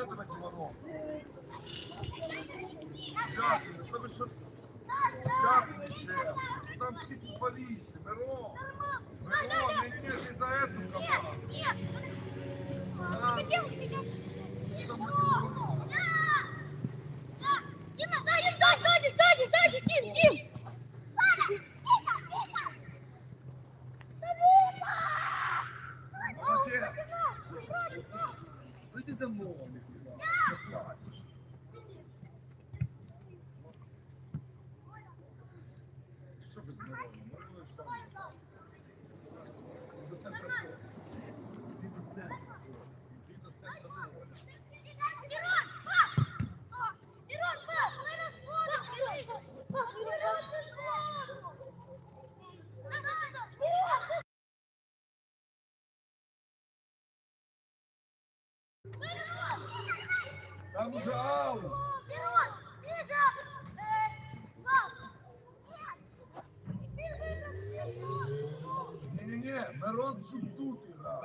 що тебе ті ворота? Дякую, тебе що? Дякую, чесно. Там всі футболісти, Мирон. Мирон, не не ти за эту команду. Дима, сзади, сзади, сзади, сзади, Тим, Тим! Молодець. Ну йди домой, не плачеш. Що ви з Мироном? Ну, ви ж там. До центра поля. Іди до центра поля. Іди до центра поля. Там. Не-не-не, Мирон тут грав.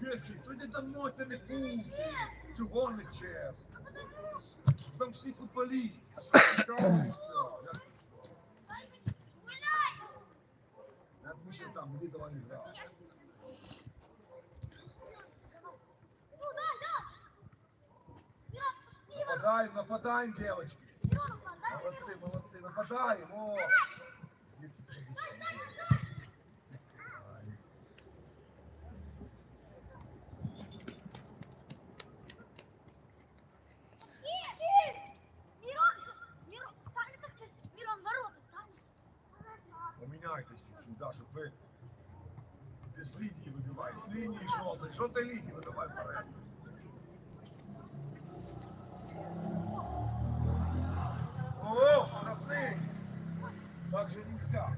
Дядьки, то йди домой, ти не пусти. Чого не чесно? Там всі футболісти. Що ти кажеш, і все. Я думаю, що там, іди давай не грати. Нападаем, нападаем, девочки. Молодцы, молодцы, нападаем. О! Поміняйтесь чуть-чуть, да, щоб ви ти з лінії вибивай, з лінії жовтої, жовтої лінії вибивай Так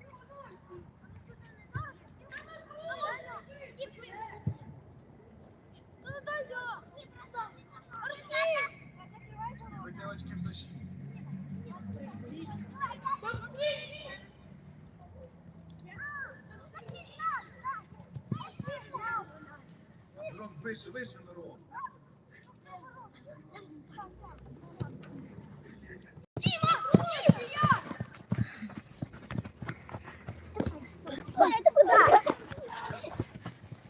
же нельзя. Ви штрафний там не завезли. Ви, девочки, в защиті. Мирон, вище, вище, Мирон. Соня, ты куда?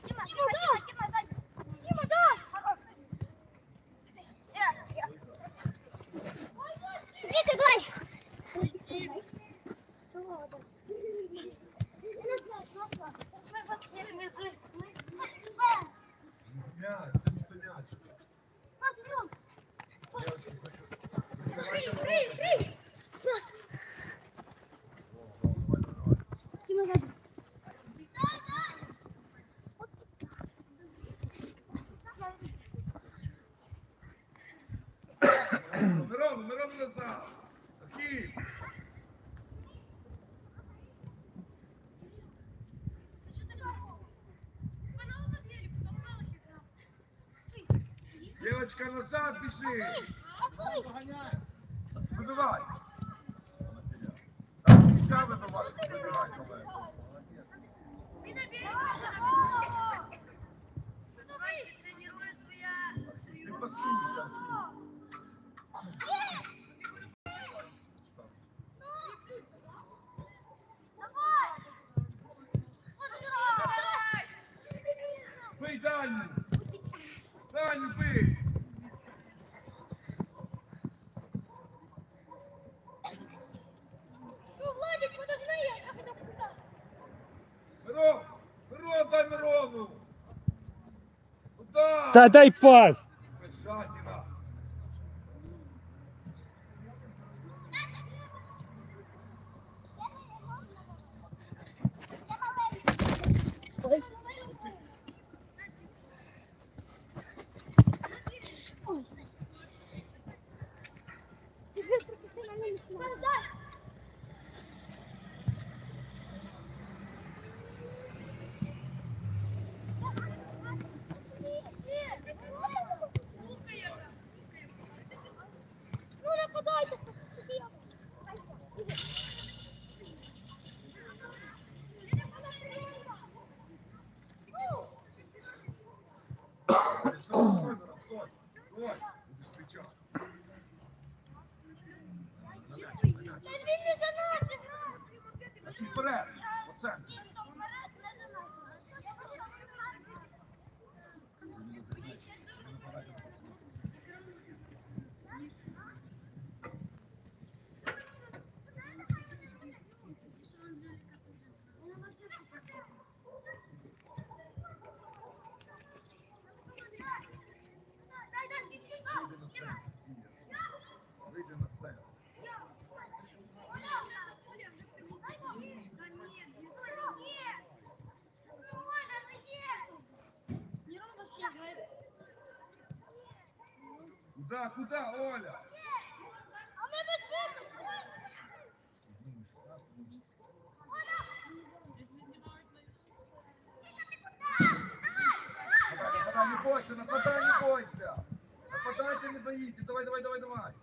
Дима, Дима, Дима, Дима, сзади. Дима, да. Вика, давай. Мяч, це місто м'ячика. Девочки, закривайте ворота. О, о, давай, давай. Дима, сзади. Мирон, Мирон назад. Такий. Девочка, назад біжи. Вибивай. Так, нельзя вибивати, вибивай, Олег. Ти пасуйся. Дальню. Дальню бий. Ну, Владик, подожди, я это куда? Мирон, Мирон, дай Мирону. Куда? Та дай пас! Бежатина. Ты Good. і прес. Оце. Куда, куда, Оля? Нападай, нападай, не бойся, нападай, не бойся. Нападайте, не боитесь. Давай, давай, давай, давай.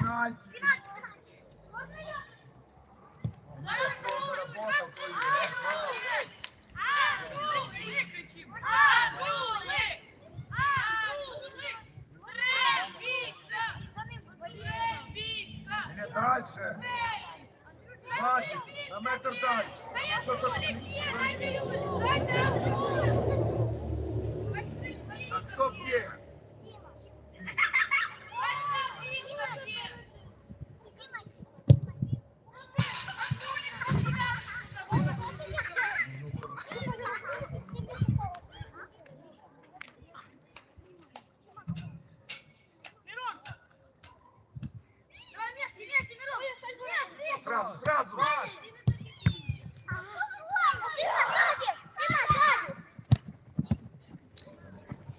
Пенальти. Дальше. Бачить, На метр далі. Что за- Так кто где?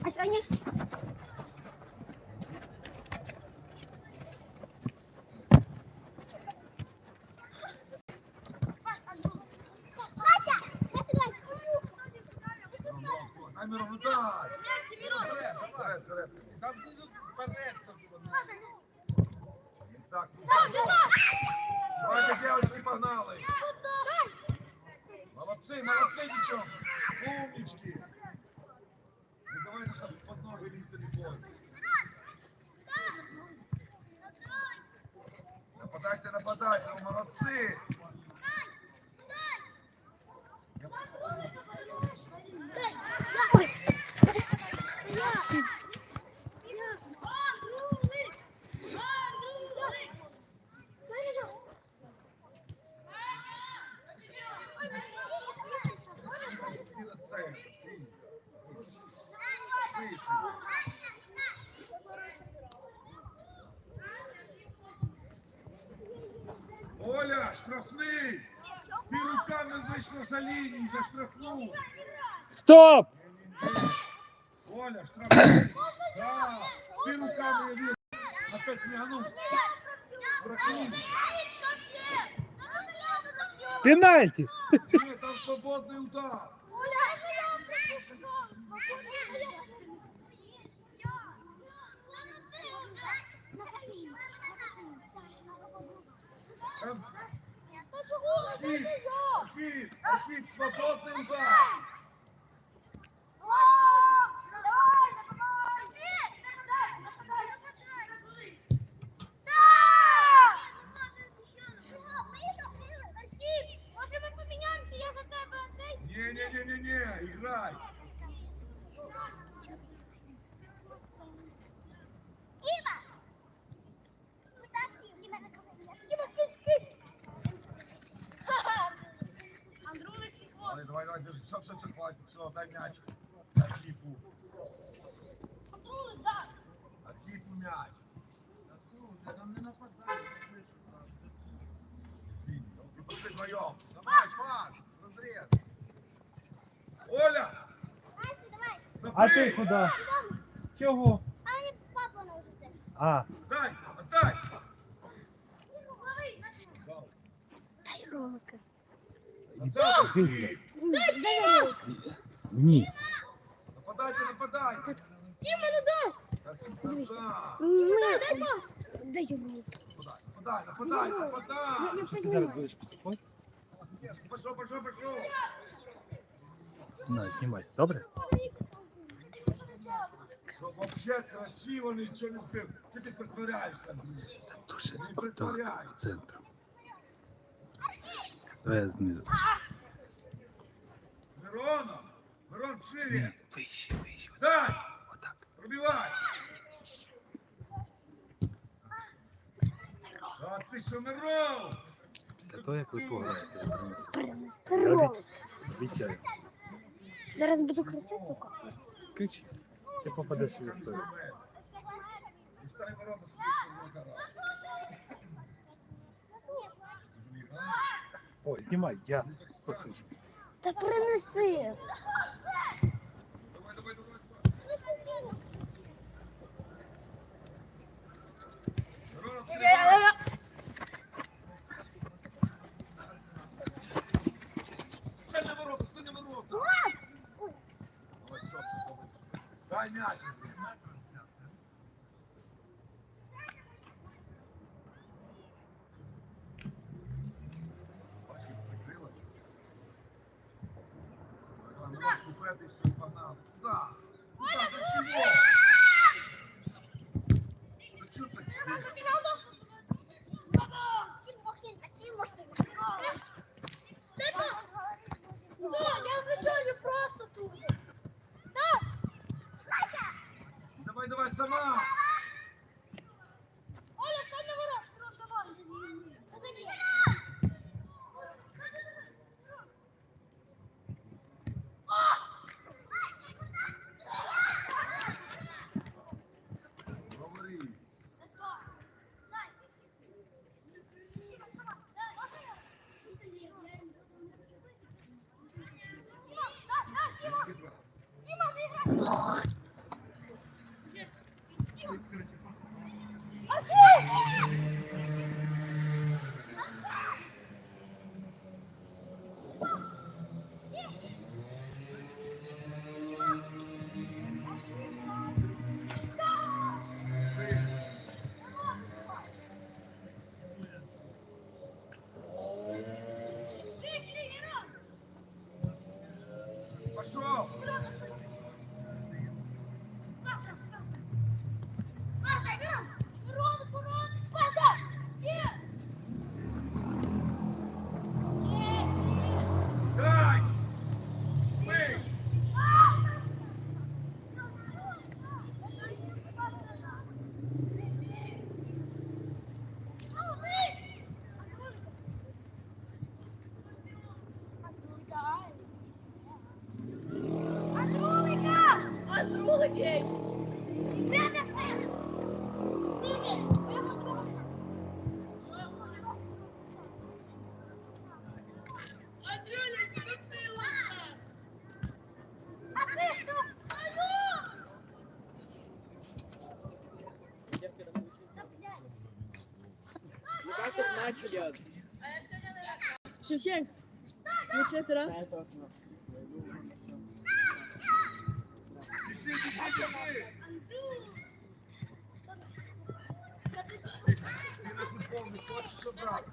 А Соня? штрафний! Ти руками вийшла за лінію, заштрафнув. Стоп! Оля, штрафний. Да. Ти руками вийшла. Опять мігнув. Прокинь. Пенальті! Ні, там свободний удар. Там Акіт, Акіт, Акіт, свободний Все, все, все, хватит, все, дай мяч. Акипу, Андрюлик. Акипу мяч. Не нападають. И пошли вдвоем. Давай, пас, розріз. Оля. А ти куди? Чого? А мені папа на. А, Дай, отдай. Дай ролики. Назад. Дай ні. Нападайте, нападайте. Діма, ну дай. Акип. Дай, дай пас. Дай ролики. Нападай, нападай, нападай. Що ти зараз будеш психувати? Пошел, пошел, пошел. На, знімай. Добре? Ну, Вообще красиво, ничего не успел. Что ты притворяешься? Дуже Не отак, центру. Давай я знизу. Мирона! Мирон, шире! Ні, вище, вище. Дай! Отак. Пробивай! А ти що, Мирон? Після того, як ви пограєте, я принесу. Принести Я ролик. Обіцяю. Зараз буду кричати. Лука. Кричи. Ти попадеш в історію. І стай ворота спішно на гараж. О, знімай, я посиджу. Та принеси. Давай, давай, давай. Мирон, відкривай. Стань на ворота, стань на ворота. Давай, стоп, стоп, стоп. Дай м'яч. Бачиш, прикрила. Ага, бачиш, купити, все, погнали. Куда? Куда? До чего? Ну, что так. Давай, давай, сама. Шевченко. Лучше пера. Бежи, бежи, бежи. Ты на футбол не хочешь собрать?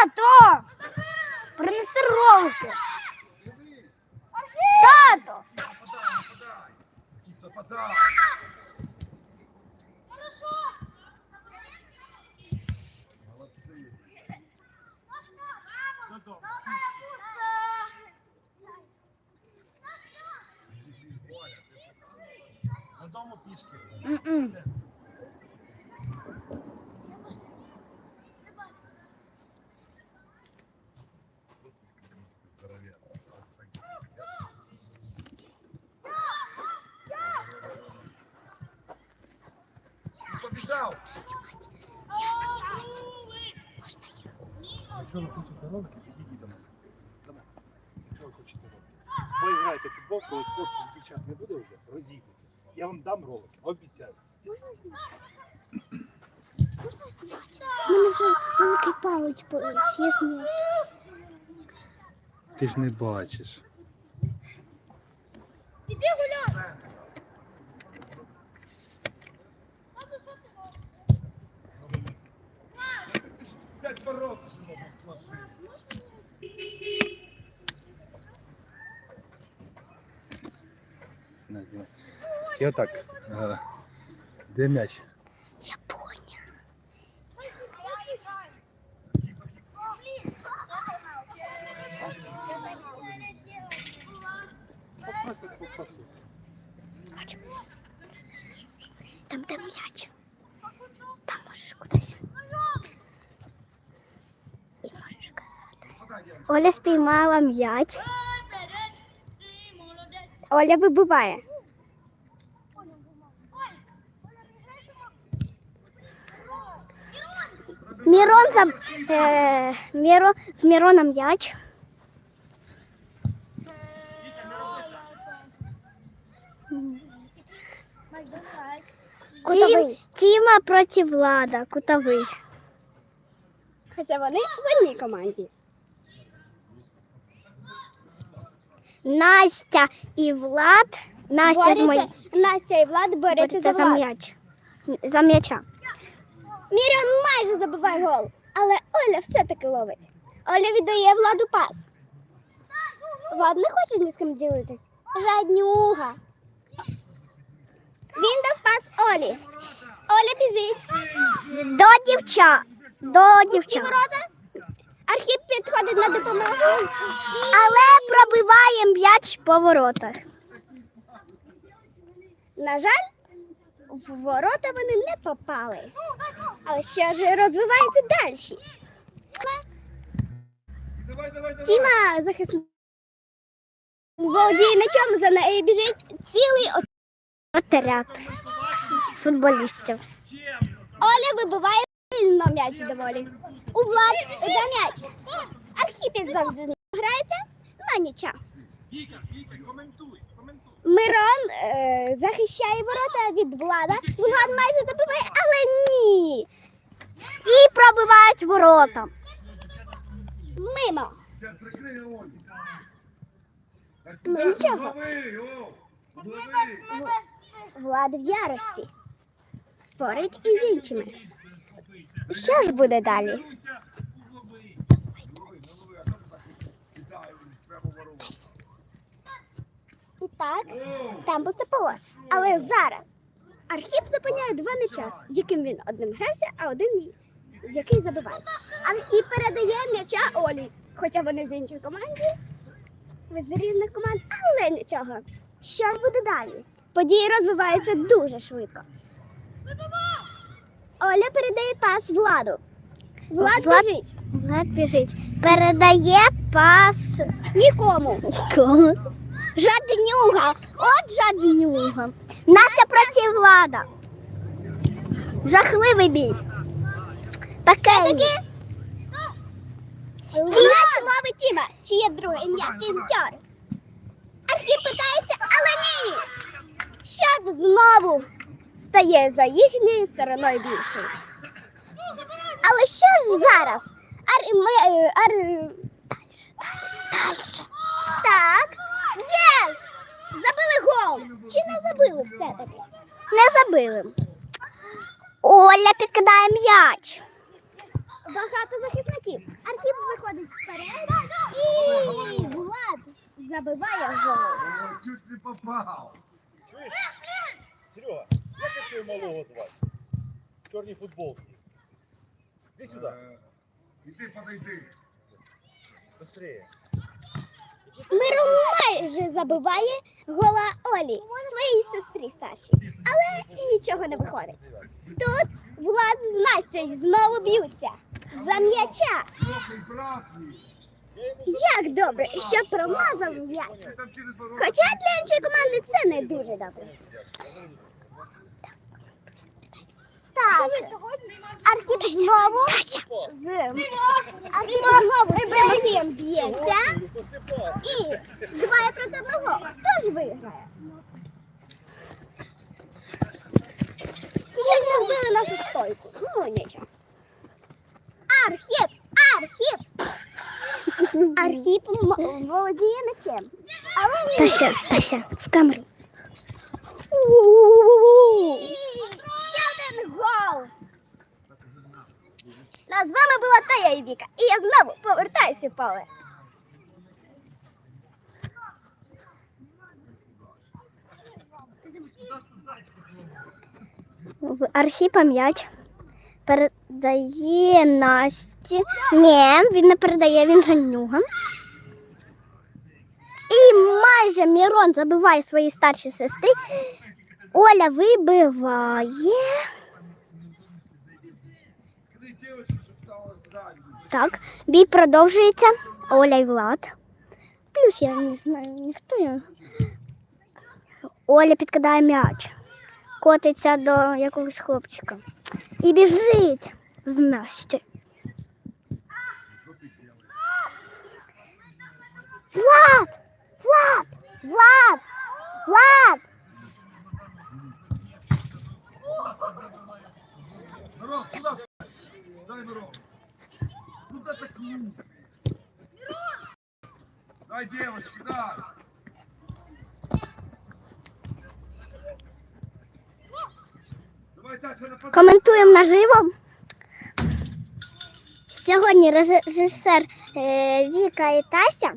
Тато! Принеси ролики! Тато! Нападай, нападай. Нападай. Молодцы. Бежи, Боля, ты показал? Додому пішки. М-м. Здоровяк. Ты! Якщо ви хочете ролики, підійдіть до мене. До мене. Якщо ви хочете ролики. Ви граєте в футбол, коли хлопців і дівчат не буде вже, розійдуться. Я вам дам ролики, обіцяю. Можна зняти? Можна зняти? У мене вже великий палець болить, я знімаю. Ти ж не бачиш. Іди гуляй! Та ну що ти робиш? Бороться можна з машиною. На, знімай. І отак. е, Де м'яч? спіймала м'яч. Оля вибиває. Мірон за е, Міро, в Мірона м'яч. Тім, Тіма проти Влада, кутовий. Хоча вони в одній команді. Настя і Влад. Настя з мої... Настя і Влад борються за, м'яч. За м'яча. Мірян майже забиває гол, але Оля все-таки ловить. Оля віддає Владу пас. Влад не хоче ні з ким ділитись. Жаднюга. Він дав пас Олі. Оля біжить. До дівча. До дівчат. Архіп підходить на допомогу, але пробиває м'яч по воротах. На жаль, в ворота вони не попали. Але ще ж розвивається далі. Тіма захисник володіє м'ячом, за нею біжить цілий отряд футболістів. Оля вибиває сильно м'яч доволі. У Влад де м'яч. Архіп, завжди, грається на Віка, коментуй, коментуй. Мирон е, захищає ворота від Влада. Влад майже забиває, але ні. І пробивають ворота. Мимо. Ну, нічого. Влад в ярості. Спорить із іншими. Що ж буде далі? І так, там поступово. Але зараз Архіп зупиняє два м'яча, з яким він одним грався, а один з який забиває. Архіп передає м'яча Олі, хоча вони з іншої команди, з різних команд, але нічого. Що ж буде далі? Події розвиваються дуже швидко. Оля передає пас Владу. Влад, біжить. Влад біжить. Передає пас нікому. Нікому. Жаднюга. От жаднюга. Настя проти влада. Жахливий бій. Пекельний. Тіма ловить Тіма. Чиє друге ім'я? Кінтер. Архіп питається, але ні. Щат знову стає за їхньою стороною більшою. Але що ж зараз? Ар, ми, е, ар... Дальше, дальше. Так. Єс! Забили гол! Чи не забили все-таки? Не забили. Оля підкидає м'яч. Багато захисників. Архіп виходить вперед. І Влад забиває гол. чуть не попав. Чуєш? Серега, цього малого звати? В чорній футболці. Іди сюди, Е, Іди подойди. быстрее. Мирон майже забиває гола Олі, своїй сестрі старшій. Але нічого не виходить. Тут Влад з Настю знову б'ються за м'яча. Як добре, що промазав м'яч. Хоча для іншої команди це не дуже добре. Так, Архіп знову з Архіп знову з Тимофієм б'ється і двоє проти одного. Хто ж виграє? Чуть не збили нашу стойку. Ну, нічого. Архіп! Архіп! Архіп м- володіє мечем. Але Тася, Тася, в камеру. Ще один гол! Ну, а з вами була Тая і Віка. І я знову повертаюся в поле. Архіпа м'яч передає Насті. Ні, він не передає, він Жанюга. І майже Мірон забиває своїй старшій сестрі. Оля вибиває. Так, бій продовжується. Оля і Влад. Плюс я не знаю, ніхто я. Оля підкидає м'яч. Котиться до якогось хлопчика. І біжить з Насті. Влад! Влад! Влад! Влад! Дай Ты клуб? Дай девочке, дай. Коментуємо наживо. Сьогодні режисер е, Віка і Тася.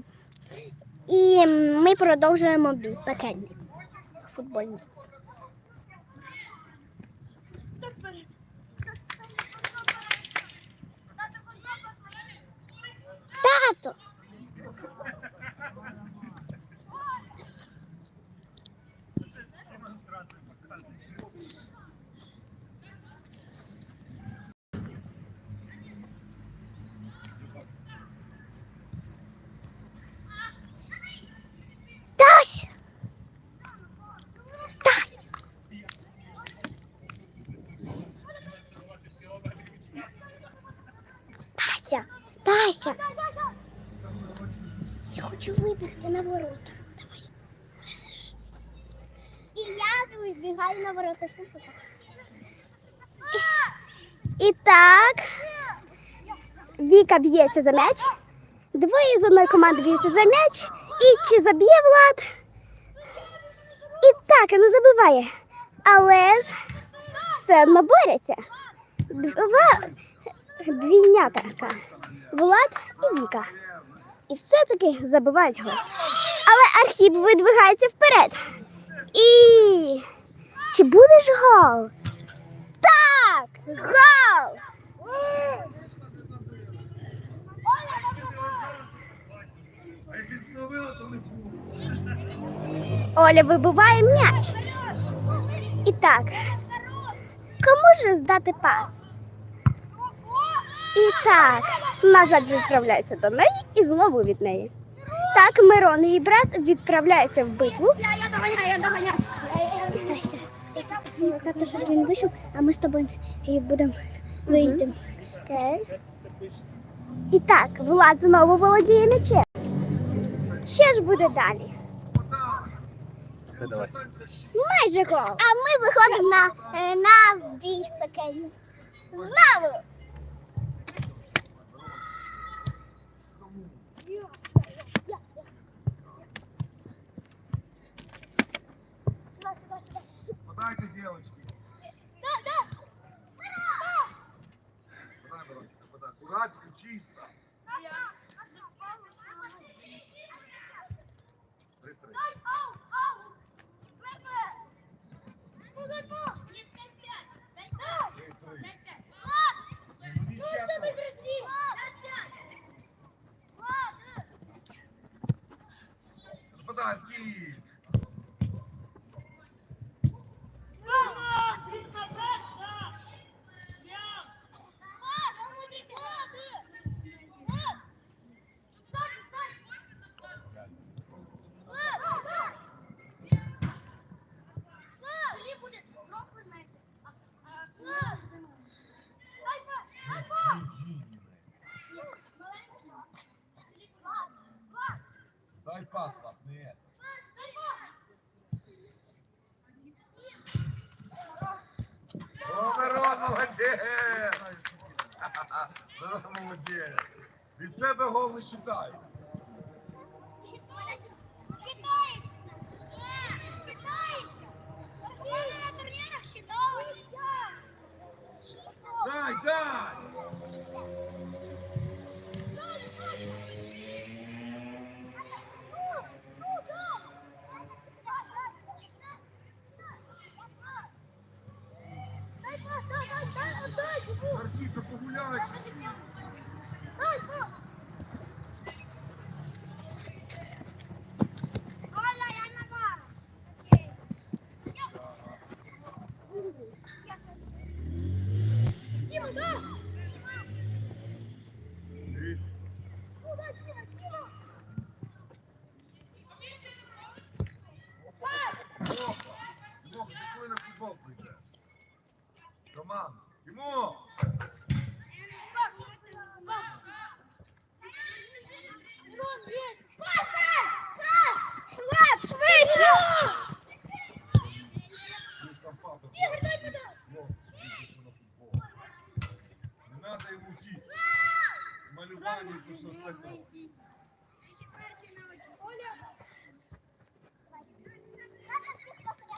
І ми продовжуємо бій пекельний футбольний. Тато! Тася! Тася! Тася! Тася! Я вибігти на ворота. Давай. Разиш. І я вибігаю на ворота. І так. Віка б'ється за м'яч. Двоє з одної команди б'ються за м'яч. І чи заб'є Влад? І так, не забиває. Але ж все одно борються. Два двійнята. Влад і Віка. І все-таки забивають гол. Але Архіп видвигається вперед. І чи буде ж гол? Так! Гол! Оля вибиває м'яч. І так. Кому ж здати пас? І так, назад відправляється до неї і знову від неї. Так, Мирон, її брат, відправляється в битву. Я доганяю, я доганяю. Тася, тато, щоб він вийшов, а ми з тобою будемо вийти. Окей. І так, Влад знову володіє м'ячем. Що ж буде далі? Все, давай. Майже гол. А ми виходимо на, е, на бій такий. Знову. Давайте, девочки. Да, да. Ура! Куда, куда? Аккуратненько, чисто. Три-три. Подожди! не считается. Считается. Считается. Нет, считается. Команды на турнирах считают. Дай, дай. Артита, погуляй! Дай, дай!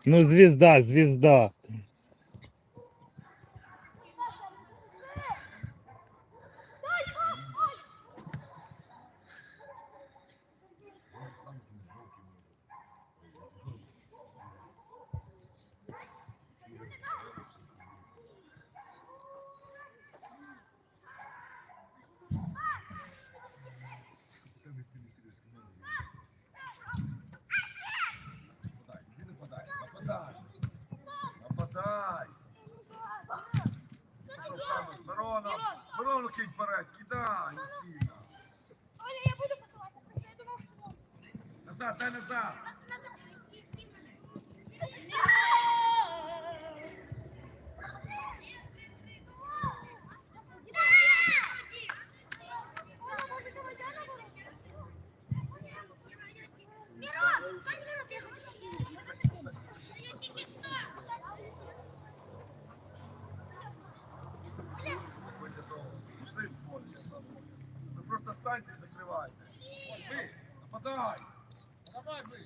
Ну, звізда, звізда. Нападай, іди нападай, нападай. Нападай. Що саме? Мирона, Мирону кинь вперед, кидай, сильно. Оля, я буду посилатися, просто я думав, що... Назад, дай назад. Виходьте довго. Пішли з поля. Ви просто станьте і закривайте. Ви, нападай. Давай, ви.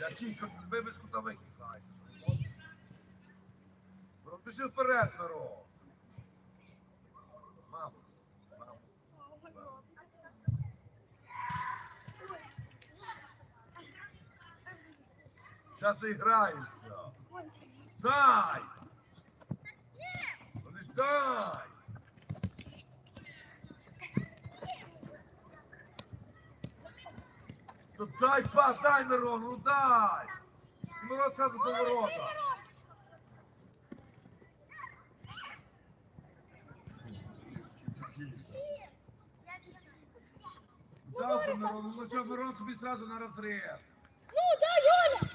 Який кут- ви без кутових граєте? Пішли вперед, народ. Мамо, мамо. Зараз доіграємося. Дай! Не ж дай! Ну дай, па, дай, Мирон, ну дай! Мирон сразу до Дав би Мирон, ну що, Мирон собі сразу на розріз. Ну, дай, Оля!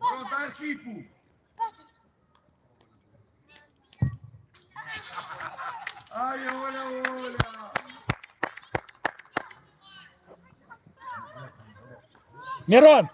Мирон, дай Архіпу. Ай, Оля, Оля! Мірон!